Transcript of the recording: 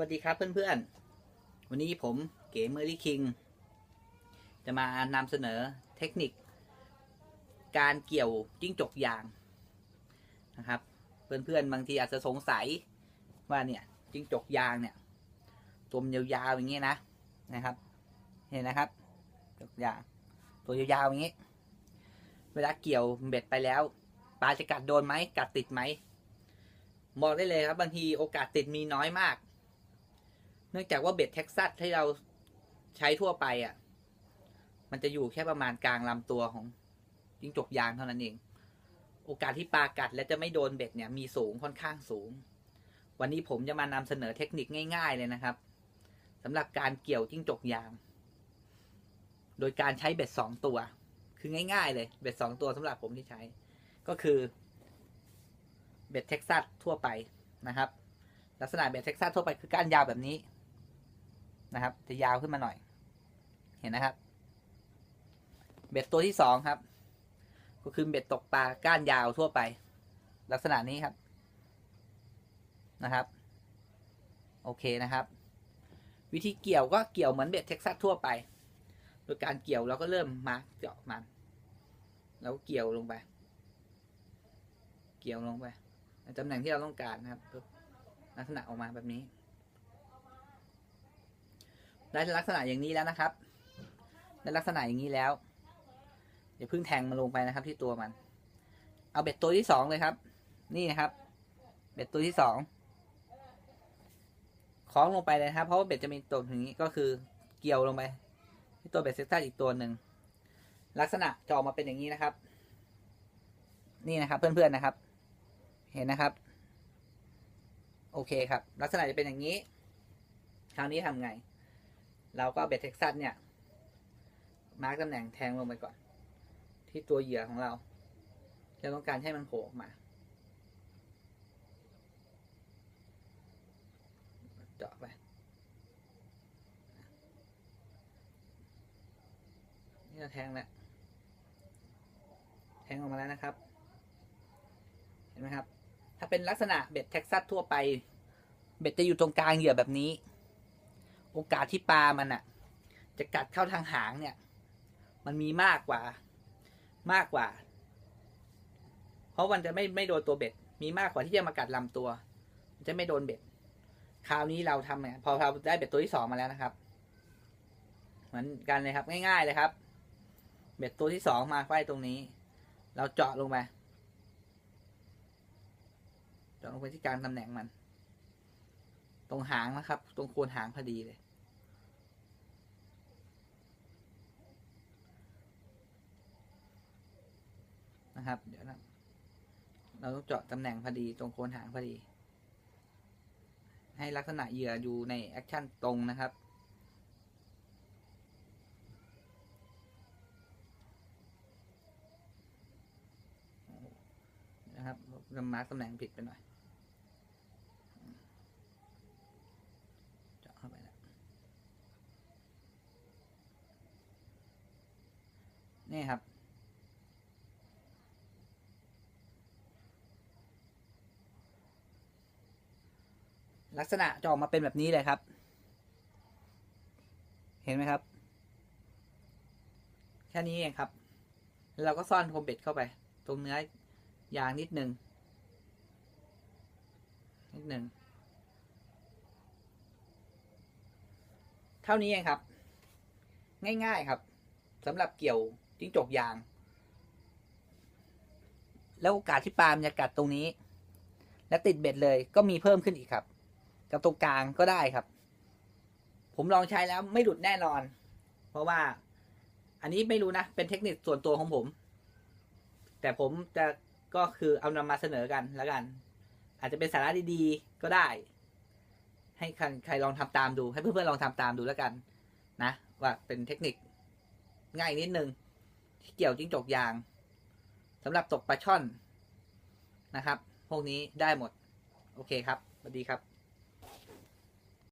วัสดีครับเพื่อนๆ วันนี้ผมเก๋เมอรี่คิง จะมานำเสนอเทคนิค การเกี่ยวจิ้งจกยางนะครับ เพื่อนๆ บางทีอาจจะสงสัยว่าเนี่ยจิ้งจกยางเนี่ยตัวยาวๆอย่างนี้นะนะครับ เห็นนะครับจกยาง ตัวยาวๆอย่างนี้ เวลาเกี่ยวเบ็ดไปแล้วปลาจะกัดโดนไหมกัดติดไหมบอกได้เลยครับบางทีโอกาสติดมีน้อยมาก เนื่องจากว่าเบ็ดเท็กซัสที่เราใช้ทั่วไปอะ มันจะอยู่แค่ประมาณกลางลำตัวของจิ้งจกยางเท่านั้นเอง โอกาสที่ปลากัดและจะไม่โดนเบ็ดเนี่ยมีสูงค่อนข้างสูง วันนี้ผมจะมานำเสนอเทคนิคง่าย ๆ เลยนะครับสำหรับการเกี่ยวจิ้งจกยาง โดยการใช้เบ็ดสองตัว คือง่ายๆ เลย เบ็ดสองตัวสำหรับผมที่ใช้ ก็คือ เบ็ดเท็กซัสทั่วไปนะครับ ลักษณะเบ็ดเท็กซัสทั่วไปคือก้านยาวแบบนี้ นะครับ จะยาวขึ้นมาหน่อย เห็นนะครับ เบ็ดตัวที่สองครับ ก็คือเบ็ดตกปลาก้านยาวทั่วไป ลักษณะนี้ครับนะครับ โอเคนะครับ วิธีเกี่ยวก็เกี่ยวเหมือนเบ็ดเท็กซัสทั่วไป โดยการเกี่ยวเราก็เริ่มมาร์กเจาะมันแล้วเกี่ยวลงไป เกี่ยวลงไปในตำแหน่งที่เราต้องการนะครับ ลักษณะออกมาแบบนี้ ได้ลักษณะอย่างนี้แล้วนะครับได้ลักษณะอย่างนี้แล้วอย่าเพิ่งแทงมันลงไปนะครับ ที่ตัวมัน เอาเบ็ดตัวที่สองเลยครับ นี่นะครับ เบ็ดตัวที่สองคล้องลงไปเลยครับ เพราะว่าเบ็ดจะมีตัวอย่างนี้ก็คือเกี่ยวลงไป ที่ตัวเบ็ดเซ็กซัสอีกตัวหนึ่งลักษณะจะออกมาเป็นอย่างนี้นะครับ นี่นะครับ เพื่อนๆนะครับ เห็นนะครับ โอเคครับ ลักษณะจะเป็นอย่างนี้ คราวนี้ทำไง เราก็เบ็ดเท็กซัสเนี่ย มาร์กตำแหน่งแทงลงไปก่อน ที่ตัวเหยื่อของเราเราต้องการให้มันโผล่ออกมาเจาะไปนี่เราแทงแล้วแทงออกมาแล้วนะครับ เห็นไหมครับ ถ้าเป็นลักษณะเบ็ดเท็กซัสทั่วไป เบ็ดจะอยู่ตรงกลางเหยื่อแบบนี้ โอกาสที่ปลามันอะจะกัดเข้าทางหางเนี่ย มันมีมากกว่า มากกว่า เพราะมันจะไม่ไม่โดนตัวเบ็ด มีมากกว่าที่จะมากัดลำตัว มันจะไม่โดนเบ็ด คราวนี้เราทำเนี่ยพอเราได้เบ็ดตัวที่สองมาแล้วนะครับ เหมือนกันเลยครับ ง่าย ๆ เลยครับ เบ็ดตัวที่สองมาไว้ตรงนี้ เราเจาะลงไปเจาะลงไปที่กลางตำแหน่งมัน ตรงหางนะครับ ตรงโคนหางพอดีเลย นะครับ เดี๋ยวนะเราต้องเจาะตำแหน่งพอดีตรงโคนหางพอดี ให้ลักษณะเหยื่ออยู่ในแอคชั่นตรงนะครับ นะครับเรามาร์กตำแหน่งผิดไปหน่อยเจาะเข้าไปแล้วนี่ครับ ลักษณะจะออกมาเป็นแบบนี้เลยครับ เห็นไหมครับ แค่นี้เองครับแล้วเราก็ซ่อนโคมเบ็ดเข้าไป ตรงเนื้อยางนิดหนึ่งนิดหนึ่งเท่านี้เองครับ ง่ายๆครับสำหรับเกี่ยวจิ้งจกยาง แล้วโอกาสที่ปลามันจะกัดตรงนี้ และติดเบ็ดเลยก็มีเพิ่มขึ้นอีกครับ กับตรงกลางก็ได้ครับ ผมลองใช้แล้วไม่หลุดแน่นอน เพราะว่าอันนี้ไม่รู้นะ เป็นเทคนิคส่วนตัวของผม แต่ผมจะก็คือเอานำมาเสนอกันแล้วกัน อาจจะเป็นสาระดีๆก็ได้ ให้ใครลองทำตามดู ให้เพื่อนๆลองทำตามดูแล้วกัน นะ ว่าเป็นเทคนิคง่ายนิดนึงที่เกี่ยวจิ้งจกยางสำหรับตกปลาช่อนนะครับ พวกนี้ได้หมด โอเคครับสวัสดีครับ